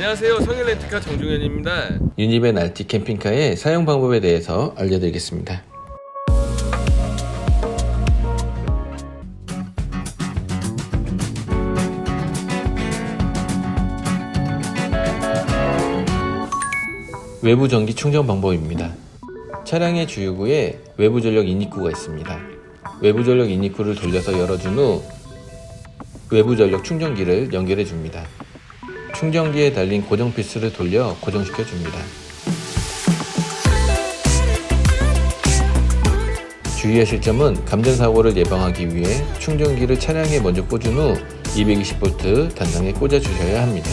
안녕하세요. 성일 렌트카 정중현입니다. 유니벤 RT 캠핑카의 사용 방법에 대해서 알려드리겠습니다. 외부 전기 충전 방법입니다. 차량의 주유구에 외부 전력 인입구가 있습니다. 외부 전력 인입구를 돌려서 열어준 후 외부 전력 충전기를 연결해 줍니다. 충전기에 달린 고정 피스를 돌려 고정시켜 줍니다. 주의하실 점은 감전 사고를 예방하기 위해 충전기를 차량에 먼저 꽂은 후 220V 단상에 꽂아 주셔야 합니다.